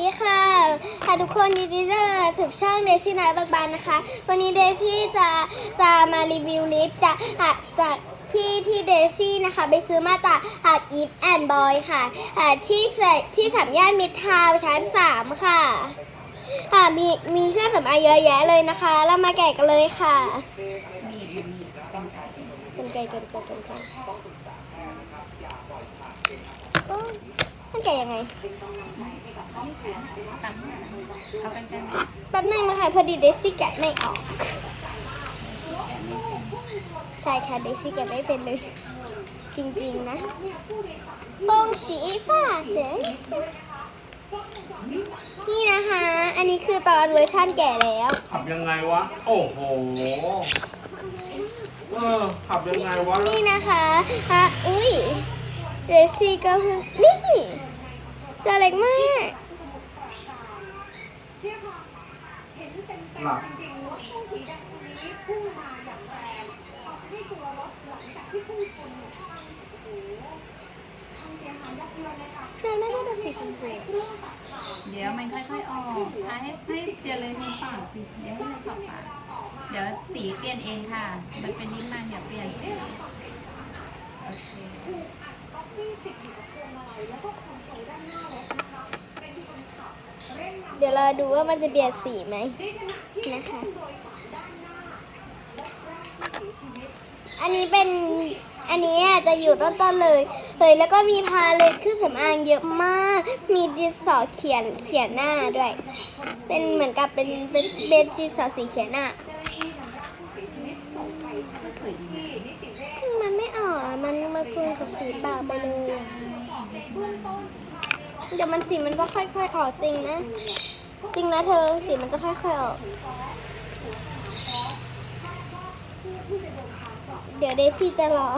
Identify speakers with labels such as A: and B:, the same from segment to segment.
A: ดีค่ะค่ะทุกคนยินดีต้อนรับสู่ช่องเดซี่นายบางบานนะคะ วันนี้เดซี่จะจะมารีวิวลิปจากอะจากที่ที่เดซี่นะคะ ไปซื้อมาจากหาดอีฟแอนด์บอยค่ะอะที่ใส่ที่สามย่านมิตรทาวน์ชั้นสามค่ะค่ะมีมีเครื่องสำอางเยอะแยะเลยนะคะ เรามาแกะกันเลยค่ะ
B: มีดมีดกันไกร
A: กันไกลกันไกลกันไกลมันแกะยังไง
B: เอากันกรมา
A: แป๊บนึงนะคะพอดีเดซี่แกะไม่ออก ใช่ค่ะเดซี่แกะไม่เป็นเลย จริงๆนะฟงสีฟ้าเจ๋งนี่นะคะ อันนี้คือตอนเวอร์ชั่นแก่แล้ว
C: ขับยังไงวะ โอ้โห เออ ขับยังไงวะ
A: นี่นะคะฮะอุ้ยเดซี่ก็เพิ่งนี่ตัวเล็กมาก
C: หลับ
A: น่าน่าจะสีชมพู
B: เดี๋ยวมันค่อยๆออกอะให้ให้เปลี่ยนเลยในปากสิเดี๋ยวให้มันปากปากเดี๋ยวสีเปลี่ยนเองค่ะ มันเป็นลิ้นมันอย่าเปลี่ยนสิโอเค
A: เดี๋ยวเราดูว่ามันจะเปลี่ยนสีไหม นะคะ อันนี้เป็น อันนี้จะอยู่ต้นๆเลย เลยแล้วก็มีพาเลยเครื่องสำอางเยอะมาก มีดินสอเขียนเขียนหน้าด้วย เป็นเหมือนกับเป็นเป็นเป็นดินสอสีเขียนหน้า มันไม่ออกอะมันมาคลุมกับสีปล่าไปเลยอะเดี๋ยวมันสีมันก็ค่อย ๆออกจริงนะ จริงนะเธอสีมันจะค่อยๆออกเดี๋ยวเดซี่จะรอ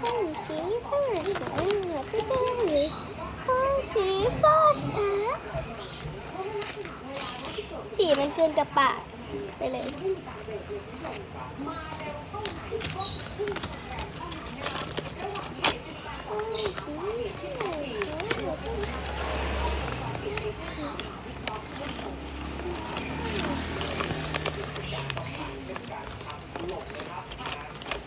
A: ห้องสีฟ้าสวย